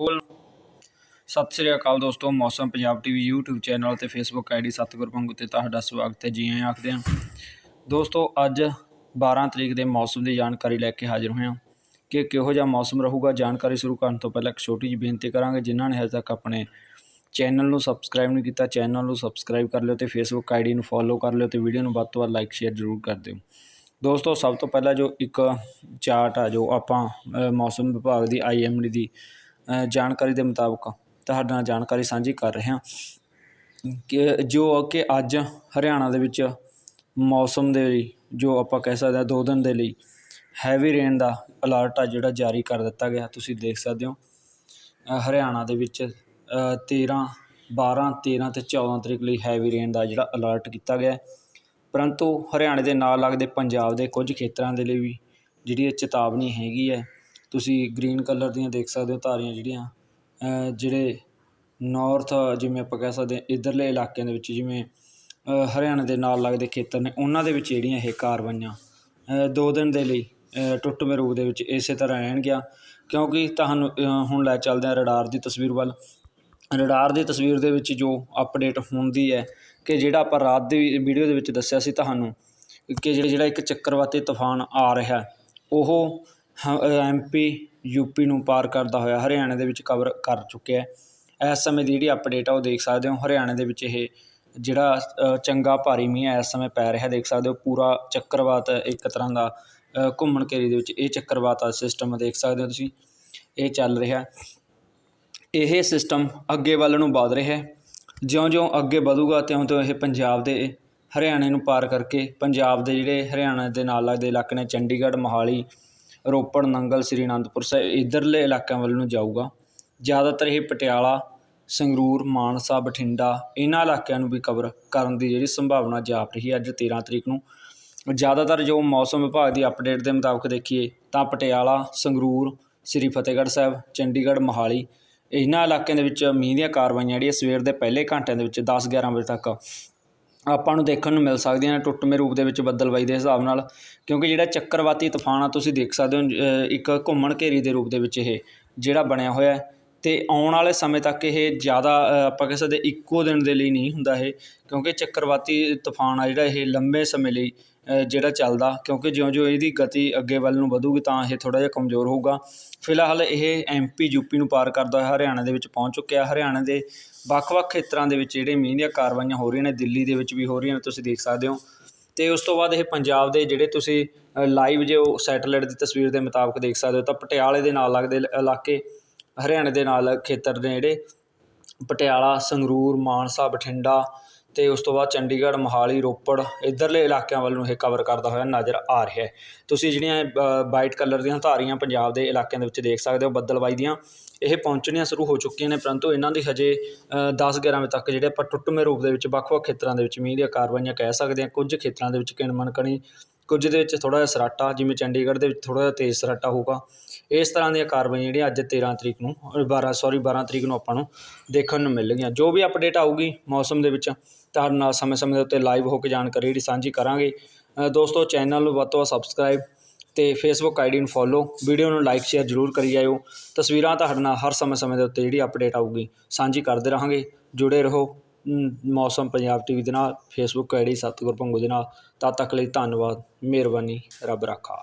ਸਤਿ ਸ੍ਰੀ ਅਕਾਲ ਦੋਸਤੋ, Mausam Punjab TV YouTube channel ਤੇ Facebook ਆਈਡੀ ਸਤਿਗੁਰ ਪੰਗੂ ਤੇ ਤੁਹਾਡਾ ਸਵਾਗਤ ਹੈ ਜੀ ਆਇਆਂ ਆਖਦੇ ਹਾਂ। ਦੋਸਤੋ, ਅੱਜ 12 ਤਰੀਕ ਦੇ ਮੌਸਮ ਦੀ ਜਾਣਕਾਰੀ ਲੈ ਕੇ ਹਾਜ਼ਰ ਹੋਇਆ ਕਿ ਕਿਹੋ ਜਿਹਾ ਮੌਸਮ ਰਹੂਗਾ। ਜਾਣਕਾਰੀ ਸ਼ੁਰੂ ਕਰਨ ਤੋਂ ਪਹਿਲਾਂ ਇੱਕ ਛੋਟੀ ਜਿਹੀ ਬੇਨਤੀ ਕਰਾਂਗੇ, ਜਿਨ੍ਹਾਂ ਨੇ ਹਜੇ ਤੱਕ ਆਪਣੇ ਚੈਨਲ ਨੂੰ ਸਬਸਕ੍ਰਾਈਬ ਨਹੀਂ ਕੀਤਾ ਚੈਨਲ ਨੂੰ ਸਬਸਕ੍ਰਾਈਬ ਕਰ ਲਿਓ ਤੇ Facebook ਆਈਡੀ ਨੂੰ ਫੋਲੋ ਕਰ ਲਿਓ ਤੇ ਵੀਡੀਓ ਨੂੰ ਵੱਧ ਤੋਂ ਵੱਧ ਲਾਈਕ ਸ਼ੇਅਰ ਜ਼ਰੂਰ ਕਰ ਦਿਓ। ਦੋਸਤੋ, ਸਭ ਤੋਂ ਪਹਿਲਾਂ ਜੋ ਇੱਕ ਚਾਰਟ ਆ, ਜੋ ਆਪਾਂ ਮੌਸਮ ਵਿਭਾਗ ਦੀ ਆਈਐਮਡੀ ਦੀ ਜਾਣਕਾਰੀ ਦੇ ਮੁਤਾਬਕ ਤੁਹਾਡੇ ਨਾਲ ਜਾਣਕਾਰੀ ਸਾਂਝੀ ਕਰ ਰਹੇ ਹਾਂ ਕਿ ਜੋ ਕਿ ਅੱਜ ਹਰਿਆਣਾ ਦੇ ਵਿੱਚ ਮੌਸਮ ਦੇ ਲਈ ਜੋ ਆਪਾਂ ਕਹਿ ਸਕਦੇ ਹਾਂ ਦੋ ਦਿਨ ਦੇ ਲਈ ਹੈਵੀ ਰੇਨ ਦਾ ਅਲਰਟ ਆ ਜਿਹੜਾ ਜਾਰੀ ਕਰ ਦਿੱਤਾ ਗਿਆ ਤੁਸੀਂ ਦੇਖ ਸਕਦੇ ਹੋ। ਹਰਿਆਣਾ ਦੇ ਵਿੱਚ ਅ, 13 12 13 ਤੇ 14 ਤਰੀਕ ਲਈ ਹੈਵੀ ਰੇਨ ਦਾ ਜਿਹੜਾ ਅਲਰਟ ਕੀਤਾ ਗਿਆ। ਪਰੰਤੂ ਹਰਿਆਣੇ ਦੇ ਨਾਲ ਲੱਗਦੇ ਪੰਜਾਬ ਦੇ ਕੁਝ ਖੇਤਰਾਂ ਦੇ ਲਈ ਵੀ ਜਿਹੜੀ ਇਹ ਚੇਤਾਵਨੀ ਹੈਗੀ ਹੈ ਤੁਸੀਂ ਗ੍ਰੀਨ ਕਲਰ ਦੀਆਂ ਦੇਖ ਸਕਦੇ ਹੋ ਧਾਰੀਆਂ ਜਿਹੜੀਆਂ ਜਿਹੜੇ ਨੌਰਥ ਜਿਵੇਂ ਆਪਾਂ ਕਹਿ ਸਕਦੇ ਹਾਂ ਇੱਧਰਲੇ ਇਲਾਕਿਆਂ ਦੇ ਵਿੱਚ ਜਿਵੇਂ ਅ, ਹਰਿਆਣਾ ਦੇ ਨਾਲ ਲੱਗਦੇ ਖੇਤਰ ਨੇ ਉਹਨਾਂ ਦੇ ਵਿੱਚ ਜਿਹੜੀਆਂ ਇਹ ਕਾਰਵਾਈਆਂ ਦੋ ਦਿਨ ਦੇ ਲਈ ਅ, ਟੁੱਟਵੇਂ ਰੂਪ ਦੇ ਵਿੱਚ ਇਸੇ ਤਰ੍ਹਾਂ ਰਹਿਣਗੀਆਂ ਕਿਉਂਕਿ ਤੁਹਾਨੂੰ ਹੁਣ ਲੈ ਚੱਲਦੇ ਹਾਂ ਰਡਾਰ ਦੀ ਤਸਵੀਰ ਵੱਲ। ਰਡਾਰ ਦੀ ਤਸਵੀਰ ਦੇ ਵਿੱਚ ਜੋ ਅਪਡੇਟ ਹੁੰਦੀ ਹੈ ਕਿ ਜਿਹੜਾ ਆਪਾਂ ਰਾਤ ਦੀ ਵੀਡੀਓ ਦੇ ਵਿੱਚ ਦੱਸਿਆ ਸੀ ਤੁਹਾਨੂੰ ਕਿ ਜਿਹੜਾ ਜਿਹੜਾ ਇੱਕ ਚੱਕਰਵਾਤੀ ਤੂਫਾਨ ਆ ਰਿਹਾ ਉਹ ਹ ਹੈ, ਪੀ ਯੂ ਪੀ ਨੂੰ ਪਾਰ ਕਰਦਾ ਹੋਇਆ ਹਰਿਆਣੇ ਦੇ ਵਿੱਚ ਕਵਰ ਕਰ ਚੁੱਕਿਆ ਹੈ। ਇਸ ਸਮੇਂ ਦੀ ਜਿਹੜੀ ਅਪਡੇਟ ਆ ਉਹ ਦੇਖ ਸਕਦੇ ਹੋ। ਹਰਿਆਣੇ ਦੇ ਵਿੱਚ ਇਹ ਜਿਹੜਾ ਚੰਗਾ ਭਾਰੀ ਮੀਂਹ ਇਸ ਸਮੇਂ ਪੈ ਰਿਹਾ ਦੇਖ ਸਕਦੇ ਹੋ। ਪੂਰਾ ਚੱਕਰਵਾਤ ਇੱਕ ਤਰ੍ਹਾਂ ਦਾ ਘੁੰਮਣ ਘੇਰੀ ਦੇ ਵਿੱਚ ਇਹ ਚੱਕਰਵਾਤ ਦਾ ਸਿਸਟਮ ਦੇਖ ਸਕਦੇ ਹੋ ਤੁਸੀਂ। ਇਹ ਚੱਲ ਰਿਹਾ ਇਹ ਸਿਸਟਮ ਅੱਗੇ ਵੱਲ ਨੂੰ ਵਧ ਰਿਹਾ ਹੈ। ਜਿਉਂ-ਜਿਉਂ ਅੱਗੇ ਵਧੂਗਾ ਤਿਉਂ-ਤਿਉਂ ਇਹ ਪੰਜਾਬ ਦੇ ਹਰਿਆਣੇ ਨੂੰ ਪਾਰ ਕਰਕੇ ਪੰਜਾਬ ਦੇ ਜਿਹੜੇ ਹਰਿਆਣਾ ਦੇ ਨਾਲ ਲੱਗਦੇ ਇਲਾਕੇ ਨੇ ਚੰਡੀਗੜ੍ਹ ਮੋਹਾਲੀ ਰੋਪੜ, ਨੰਗਲ, ਸ੍ਰੀ ਅਨੰਦਪੁਰ ਸਾਹਿਬ ਇੱਧਰਲੇ ਇਲਾਕਿਆਂ ਵੱਲ ਨੂੰ ਜਾਊਗਾ। ਜ਼ਿਆਦਾਤਰ ਇਹ ਪਟਿਆਲਾ, ਸੰਗਰੂਰ, ਮਾਨਸਾ, ਬਠਿੰਡਾ, ਇਹਨਾਂ ਇਲਾਕਿਆਂ ਨੂੰ ਵੀ ਕਵਰ ਕਰਨ ਦੀ ਜਿਹੜੀ ਸੰਭਾਵਨਾ ਜਾਪ ਰਹੀ ਹੈ ਅੱਜ 13 ਤਰੀਕ ਨੂੰ। ਜ਼ਿਆਦਾਤਰ ਜੋ ਮੌਸਮ ਵਿਭਾਗ ਦੀ ਅਪਡੇਟ ਦੇ ਮੁਤਾਬਕ ਦੇਖੀਏ ਤਾਂ ਪਟਿਆਲਾ, ਸੰਗਰੂਰ, ਸ੍ਰੀ ਫਤਿਹਗੜ੍ਹ ਸਾਹਿਬ, ਚੰਡੀਗੜ੍ਹ, ਮੋਹਾਲੀ, ਇਹਨਾਂ ਇਲਾਕਿਆਂ ਦੇ ਵਿੱਚ ਮੀਂਹ ਦੀਆਂ ਕਾਰਵਾਈਆਂ ਜਿਹੜੀਆਂ ਸਵੇਰ ਦੇ ਪਹਿਲੇ ਘੰਟਿਆਂ ਦੇ ਵਿੱਚ 10-11 ਵਜੇ ਤੱਕ ਆਪਾਂ ਨੂੰ ਦੇਖਣ ਨੂੰ ਮਿਲ ਸਕਦੀਆਂ ਨੇ, ਟੁੱਟਵੇਂ ਰੂਪ ਦੇ ਵਿੱਚ ਬੱਦਲਬਾਈ ਦੇ ਹਿਸਾਬ ਨਾਲ। ਕਿਉਂਕਿ ਜਿਹੜਾ ਚੱਕਰਵਾਤੀ ਤੂਫਾਨ ਆ, ਤੁਸੀਂ ਦੇਖ ਸਕਦੇ ਹੋ ਇੱਕ ਘੁੰਮਣ ਘੇਰੀ ਦੇ ਰੂਪ ਦੇ ਵਿੱਚ ਇਹ, ਜਿਹੜਾ ਬਣਿਆ ਹੋਇਆ ਅਤੇ ਆਉਣ ਵਾਲੇ ਸਮੇਂ ਤੱਕ ਇਹ ਜ਼ਿਆਦਾ ਆਪਾਂ ਕਹਿ ਸਕਦੇ ਇੱਕੋ ਦਿਨ ਦੇ ਲਈ ਨਹੀਂ ਹੁੰਦਾ ਇਹ, ਕਿਉਂਕਿ ਚੱਕਰਵਾਤੀ ਤੂਫਾਨ ਆ ਜਿਹੜਾ ਇਹ ਲੰਬੇ ਸਮੇਂ ਲਈ ਜਿਹੜਾ ਚੱਲਦਾ, ਕਿਉਂਕਿ ਜਿਉਂ-ਜਿਉਂ ਇਹਦੀ ਗਤੀ ਅੱਗੇ ਵੱਲ ਨੂੰ ਵਧੂਗੀ ਤਾਂ ਇਹ ਥੋੜ੍ਹਾ ਜਿਹਾ ਕਮਜ਼ੋਰ ਹੋਊਗਾ। ਫਿਲਹਾਲ ਇਹ ਐਮਪੀ ਯੂਪੀ ਨੂੰ ਪਾਰ ਕਰਦਾ ਹੋਇਆ ਹਰਿਆਣਾ ਦੇ ਵਿੱਚ ਪਹੁੰਚ ਚੁੱਕਿਆ। ਹਰਿਆਣਾ ਦੇ ਵੱਖ-ਵੱਖ ਖੇਤਰਾਂ ਦੇ ਵਿੱਚ ਜਿਹੜੇ ਮੀਂਹ ਦੀਆਂ ਕਾਰਵਾਈਆਂ ਹੋ ਰਹੀਆਂ ਨੇ, ਦਿੱਲੀ ਦੇ ਵਿੱਚ ਵੀ ਹੋ ਰਹੀਆਂ ਨੇ, ਤੁਸੀਂ ਦੇਖ ਸਕਦੇ ਹੋ। ਤੇ ਉਸ ਤੋਂ ਬਾਅਦ ਇਹ ਪੰਜਾਬ ਦੇ ਜਿਹੜੇ ਤੁਸੀਂ ਲਾਈਵ ਜੋ ਸੈਟੇਲਾਈਟ ਦੀ ਤਸਵੀਰ ਦੇ ਮੁਤਾਬਕ ਦੇਖ ਸਕਦੇ ਹੋ, ਤਾਂ ਪਟਿਆਲੇ ਦੇ ਨਾਲ ਲੱਗਦੇ ਇਲ- ਇਲਾਕੇ ਹਰਿਆਣੇ ਦੇ ਨਾਲ ਖੇਤਰ ਨੇ ਜਿਹੜੇ ਪਟਿਆਲਾ, ਸੰਗਰੂਰ, ਮਾਨਸਾ, ਬਠਿੰਡਾ ਤੇ ਉਸ ਤੋਂ ਬਾਅਦ ਚੰਡੀਗੜ੍ਹ, ਮੋਹਾਲੀ, ਰੋਪੜ ਇਧਰਲੇ ਇਲਾਕਿਆਂ ਵੱਲ ਨੂੰ ਇਹ ਕਵਰ ਕਰਦਾ ਹੋਇਆ ਨਜ਼ਰ ਆ ਰਿਹਾ ਹੈ। ਤੁਸੀਂ ਜਿਹੜੀਆਂ ਵਾਈਟ ਕਲਰ ਦੀਆਂ ਧਾਰੀਆਂ ਪੰਜਾਬ ਦੇ ਇਲਾਕਿਆਂ ਦੇ ਵਿੱਚ ਦੇਖ ਸਕਦੇ ਹੋ ਬੱਦਲਬਾਈ ਦੀਆਂ, ਇਹ ਪਹੁੰਚਣੀਆਂ ਸ਼ੁਰੂ ਹੋ ਚੁੱਕੀਆਂ ਨੇ, ਪਰੰਤੂ ਇਹਨਾਂ ਦੀ ਹਜੇ 10-11 ਵਜੇ ਤੱਕ ਜਿਹੜੇ ਆਪਾਂ ਟੁੱਟਵੇਂ ਰੂਪ ਦੇ ਵਿੱਚ ਵੱਖ-ਵੱਖ ਖੇਤਰਾਂ ਦੇ ਵਿੱਚ ਮੀਂਹ ਦੀਆਂ ਕਾਰਵਾਈਆਂ ਕਹਿ ਸਕਦੇ ਹਾਂ। ਕੁਝ ਖੇਤਰਾਂ ਦੇ ਵਿੱਚ ਕਿਣਮਣ ਕਣੀ, ਕੁਝ ਦੇ ਵਿੱਚ ਥੋੜਾ ਜਿਹਾ ਸਰਾਟਾ, ਜਿਵੇਂ ਚੰਡੀਗੜ੍ਹ ਦੇ ਵਿੱਚ ਥੋੜਾ ਜਿਹਾ ਤੇਜ਼ ਸਰਾਟਾ ਹੋਊਗਾ ਇਸ ਤਰ੍ਹਾਂ ਦੀਆਂ ਕਾਰਵਾਈਆਂ ਜਿਹੜੀਆਂ ਅੱਜ 13 ਤਰੀਕ ਨੂੰ ਅ, 12 ਸੌਰੀ 12 ਤਰੀਕ ਨੂੰ ਆਪਾਂ ਨੂੰ ਦੇਖਣ ਨੂੰ ਮਿਲਣਗੀਆਂ। ਜੋ ਵੀ ਅਪਡੇਟ ਆਊਗੀ ਮੌਸਮ ਦੇ ਵਿੱਚ ਤੁਹਾਡੇ ਨਾਲ ਸਮੇਂ-ਸਮੇਂ ਦੇ ਉੱਤੇ ਲਾਈਵ ਹੋ ਕੇ ਜਾਣਕਾਰੀ ਜਿਹੜੀ ਸਾਂਝੀ ਕਰਾਂਗੇ। ਦੋਸਤੋ ਚੈਨਲ ਨੂੰ ਵੱਧ ਤੋਂ ਵੱਧ ਸਬਸਕ੍ਰਾਈਬ ਤੇ ਫੇਸਬੁੱਕ ਆਈਡੀ ਨੂੰ ਫੋਲੋ ਵੀਡੀਓ ਨੂੰ ਲਾਈਕ ਸ਼ੇਅਰ ਜ਼ਰੂਰ ਕਰੀ ਜਾਇਓ। ਤਸਵੀਰਾਂ ਤੁਹਾਡੇ ਨਾਲ ਹਰ ਸਮੇਂ-ਸਮੇਂ ਦੇ ਉੱਤੇ ਜਿਹੜੀ ਅਪਡੇਟ ਆਊਗੀ ਸਾਂਝੀ ਕਰਦੇ ਰਹਾਂਗੇ। ਜੁੜੇ ਰਹੋ ਮੌਸਮ ਪੰਜਾਬ ਟੀਵੀ ਦੇ ਨਾਲ ਫੇਸਬੁੱਕ ਆਈਡੀ ਸਤਿਗੁਰ ਭੰਗੂ ਦੇ ਨਾਲ। ਤਦ ਤੱਕ ਲਈ ਧੰਨਵਾਦ ਮਿਹਰਬਾਨੀ ਰੱਬ ਰਾਖਾ।